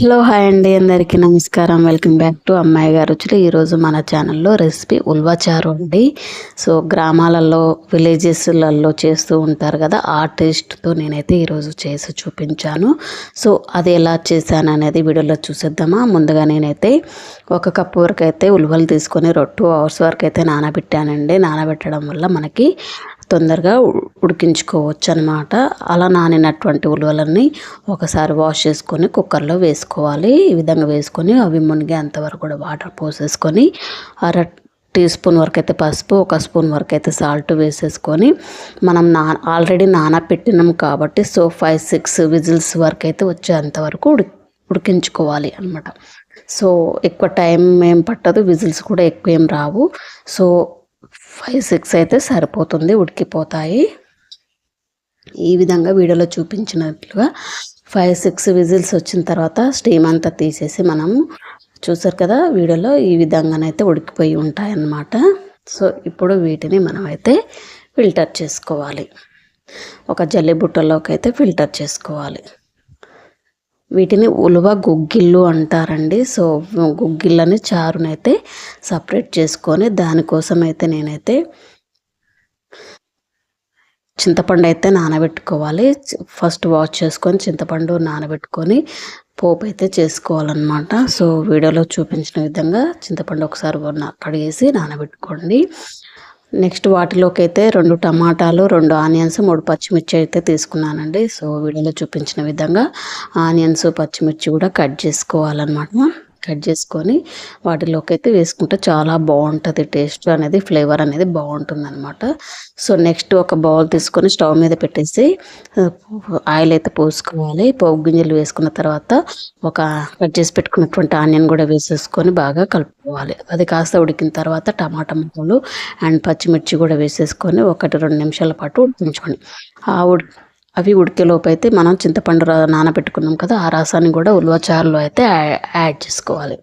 Hello hi అండి. అందరికీ నమస్కారం. వెల్కమ్ బ్యాక్ టు అమ్మాయి గారు రుచులు. ఈరోజు మన ఛానల్లో రెసిపీ ఉల్వచారు అండి. సో గ్రామాలలో విలేజెస్లలో చేస్తూ ఉంటారు కదా ఆ టేస్ట్తో నేనైతే ఈరోజు చేసి చూపించాను. సో అది ఎలా చేశాను అనేది వీడియోలో చూసేద్దామా? ముందుగా నేనైతే ఒక కప్పు వరకు అయితే ఉల్వలు తీసుకొని టూ అవర్స్ వరకు అయితే నానబెట్టానండి. నానబెట్టడం వల్ల మనకి తొందరగా ఉడికించుకోవచ్చు అనమాట అలా నానినటువంటి ఉలవలన్నీ ఒకసారి వాష్ చేసుకొని కుక్కర్లో వేసుకోవాలి. ఈ విధంగా వేసుకొని అవి మునిగే అంతవరకు కూడా వాటర్ పోసేసుకొని అర టీ స్పూన్ వరకు అయితే పసుపు ఒక స్పూన్ వరకు అయితే సాల్ట్ వేసేసుకొని మనం నా ఆల్రెడీ నానబెట్టినాం కాబట్టి సో ఫైవ్ సిక్స్ విజిల్స్ వరకు అయితే వచ్చేంత వరకు ఉడి ఉడికించుకోవాలి అనమాట సో ఎక్కువ టైం ఏం పట్టదు విజిల్స్ కూడా ఎక్కువ ఏం రావు. సో ఫైవ్ సిక్స్ అయితే సరిపోతుంది ఉడికిపోతాయి. ఈ విధంగా వీడియోలో చూపించినట్లుగా ఫైవ్ సిక్స్ విజిల్స్ వచ్చిన తర్వాత స్టీమ్ అంతా తీసేసి మనము చూసారు కదా వీడియోలో ఈ విధంగానైతే ఉడికిపోయి ఉంటాయన్నమాట. సో ఇప్పుడు వీటిని మనమైతే ఫిల్టర్ చేసుకోవాలి. ఒక జల్లి బుట్టలోకి అయితే ఫిల్టర్ చేసుకోవాలి. వీటిని ఉలువ గుగ్గిళ్ళు అంటారండి. సో గుగ్గిళ్ళని చారునైతే సపరేట్ చేసుకొని దానికోసం అయితే నేనైతే చింతపండు అయితే నానబెట్టుకోవాలి. ఫస్ట్ వాష్ చేసుకొని చింతపండు నానబెట్టుకొని పోపు అయితే చేసుకోవాలన్నమాట. సో వీడియోలో చూపించిన విధంగా చింతపండు ఒకసారి కడిగేసి నానబెట్టుకోండి. నెక్స్ట్ వాటిలోకి అయితే రెండు టమాటాలు రెండు ఆనియన్స్ మూడు పచ్చిమిర్చి అయితే తీసుకున్నానండి. సో వీడియోలో చూపించిన విధంగా ఆనియన్స్ పచ్చిమిర్చి కూడా కట్ చేసుకోవాలన్నమాట. కట్ చేసుకొని వాటిలోకి అయితే వేసుకుంటే చాలా బాగుంటుంది. టేస్ట్ అనేది ఫ్లేవర్ అనేది బాగుంటుంది అనమాట సో నెక్స్ట్ ఒక బౌల్ తీసుకొని స్టవ్ మీద పెట్టేసి ఆయిల్ అయితే పోసుకోవాలి. పోపు గింజలు వేసుకున్న తర్వాత ఒక కట్ చేసి పెట్టుకున్నటువంటి ఆనియన్ కూడా వేసేసుకొని బాగా కలుపుకోవాలి. అది కాస్త ఉడికిన తర్వాత టమాటా ముక్కలు అండ్ పచ్చిమిర్చి కూడా వేసేసుకొని ఒకటి రెండు నిమిషాల పాటు ఉడికించుకోండి. ఆ ఉడి అవి ఉడికేలోపు అయితే మనం చింతపండు నానబెట్టుకున్నాం కదా ఆ రసాన్ని కూడా ఉల్వచారులో అయితే యాడ్ చేసుకోవాలి.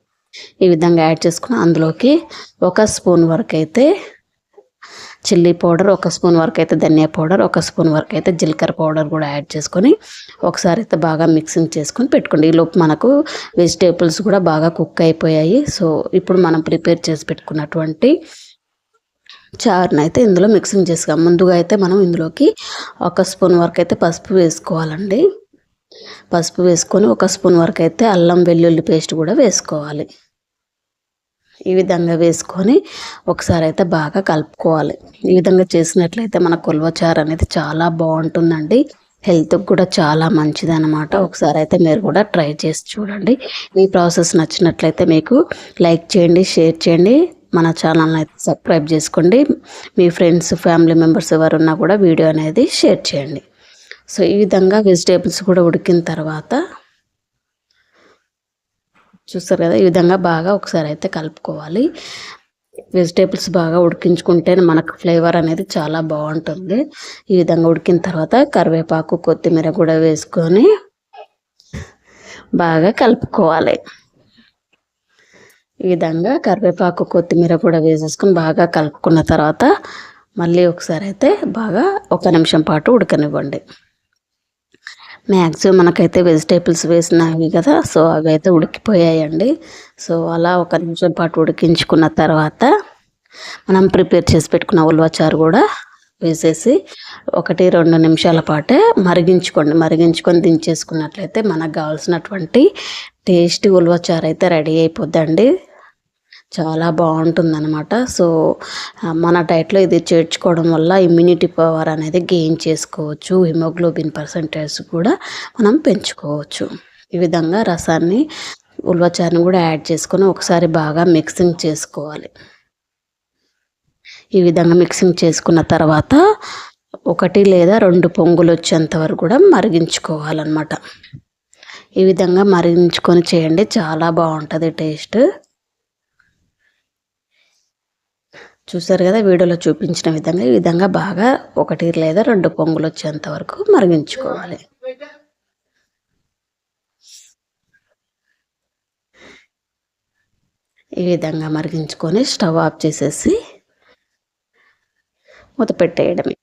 ఈ విధంగా యాడ్ చేసుకుని అందులోకి ఒక స్పూన్ వరకు అయితే చిల్లీ పౌడర్ ఒక స్పూన్ వరకు అయితే ధనియా పౌడర్ ఒక స్పూన్ వరకు అయితే జీలకర్ర పౌడర్ కూడా యాడ్ చేసుకొని ఒకసారి అయితే బాగా మిక్సింగ్ చేసుకొని పెట్టుకోండి. ఈలోపు మనకు వెజిటేబుల్స్ కూడా బాగా కుక్ అయిపోయాయి. సో ఇప్పుడు మనం ప్రిపేర్ చేసి పెట్టుకున్నటువంటి చారుని అయితే ఇందులో మిక్సింగ్ చేసుకో ముందుగా అయితే మనం ఇందులోకి ఒక స్పూన్ వరకు అయితే పసుపు వేసుకోవాలండి. పసుపు వేసుకొని ఒక స్పూన్ వరకు అయితే అల్లం వెల్లుల్లి పేస్ట్ కూడా వేసుకోవాలి. ఈ విధంగా వేసుకొని ఒకసారి అయితే బాగా కలుపుకోవాలి. ఈ విధంగా చేసినట్లయితే మన కొల్వచారు అనేది చాలా బాగుంటుందండి. హెల్త్కి కూడా చాలా మంచిది అనమాట ఒకసారి అయితే మీరు కూడా ట్రై చేసి చూడండి. ఈ ప్రాసెస్ నచ్చినట్లయితే మీకు లైక్ చేయండి షేర్ చేయండి. మన ఛానల్ని అయితే సబ్స్క్రైబ్ చేసుకోండి. మీ ఫ్రెండ్స్ ఫ్యామిలీ మెంబర్స్ ఎవరున్నా కూడా వీడియో అనేది షేర్ చేయండి. సో ఈ విధంగా వెజిటేబుల్స్ కూడా ఉడికిన తర్వాత చూస్తారు కదా ఈ విధంగా బాగా ఒకసారి అయితే కలుపుకోవాలి. వెజిటేబుల్స్ బాగా ఉడికించుకుంటే మనకు ఫ్లేవర్ అనేది చాలా బాగుంటుంది. ఈ విధంగా ఉడికిన తర్వాత కరివేపాకు కొత్తిమీర కూడా వేసుకొని బాగా కలుపుకోవాలి. ఈ విధంగా కరివేపాకు కొత్తిమీర కూడా వేసేసుకొని బాగా కలుపుకున్న తర్వాత మళ్ళీ ఒకసారి అయితే బాగా ఒక నిమిషం పాటు ఉడకనివ్వండి. మ్యాక్సిమం మనకైతే వెజిటేబుల్స్ వేసినవి కదా సో అవి అయితే ఉడికిపోయాయండి. సో అలా ఒక నిమిషం పాటు ఉడికించుకున్న తర్వాత మనం ప్రిపేర్ చేసి పెట్టుకున్న ఉల్వచారు కూడా వేసేసి ఒకటి రెండు నిమిషాల పాటే మరిగించుకోండి. మరిగించుకొని దించేసుకున్నట్లయితే మనకు కావాల్సినటువంటి టేస్టీ ఉల్వచారు అయితే రెడీ అయిపోద్దండి. చాలా బాగుంటుందన్నమాట. సో మన డైట్లో ఇది చేర్చుకోవడం వల్ల ఇమ్యూనిటీ పవర్ అనేది గెయిన్ చేసుకోవచ్చు. హిమోగ్లోబిన్ పర్సంటేజ్ కూడా మనం పెంచుకోవచ్చు. ఈ విధంగా రసాన్ని ఉల్వచారుని కూడా యాడ్ చేసుకొని ఒకసారి బాగా మిక్సింగ్ చేసుకోవాలి. ఈ విధంగా మిక్సింగ్ చేసుకున్న తర్వాత ఒకటి లేదా రెండు పొంగులు వచ్చేంత వరకు కూడా మరిగించుకోవాలన్నమాట. ఈ విధంగా మరిగించుకొని చేయండి. చాలా బాగుంటుంది టేస్ట్. చూసారు కదా వీడియోలో చూపించిన విధంగా ఈ విధంగా బాగా ఒకటి లేదా రెండు పొంగులు వచ్చేంత వరకు మరిగించుకోవాలి. ఈ విధంగా మరిగించుకొని స్టవ్ ఆఫ్ చేసేసి మూత పెట్టేయడమే.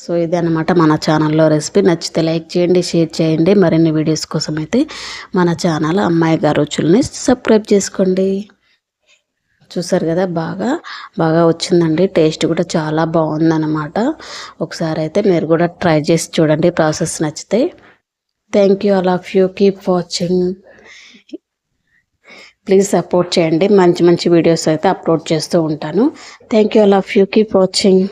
సో ఇది అనమాట మన ఛానల్లో రెసిపీ. నచ్చితే లైక్ చేయండి షేర్ చేయండి. మరిన్ని వీడియోస్ కోసం అయితే మన ఛానల్ అమ్మాయి గారు రుచుల్ని సబ్స్క్రైబ్ చేసుకోండి. చూసారు కదా బాగా బాగా వచ్చిందండి. టేస్ట్ కూడా చాలా బాగుందన్నమాట. ఒకసారి అయితే మీరు కూడా ట్రై చేసి చూడండి ప్రాసెస్ నచ్చితే. Thank you all of you. Keep watching. Please support చేయండి. మంచి మంచి వీడియోస్ అయితే అప్లోడ్ చేస్తూ ఉంటాను. Thank you all of you. Keep watching.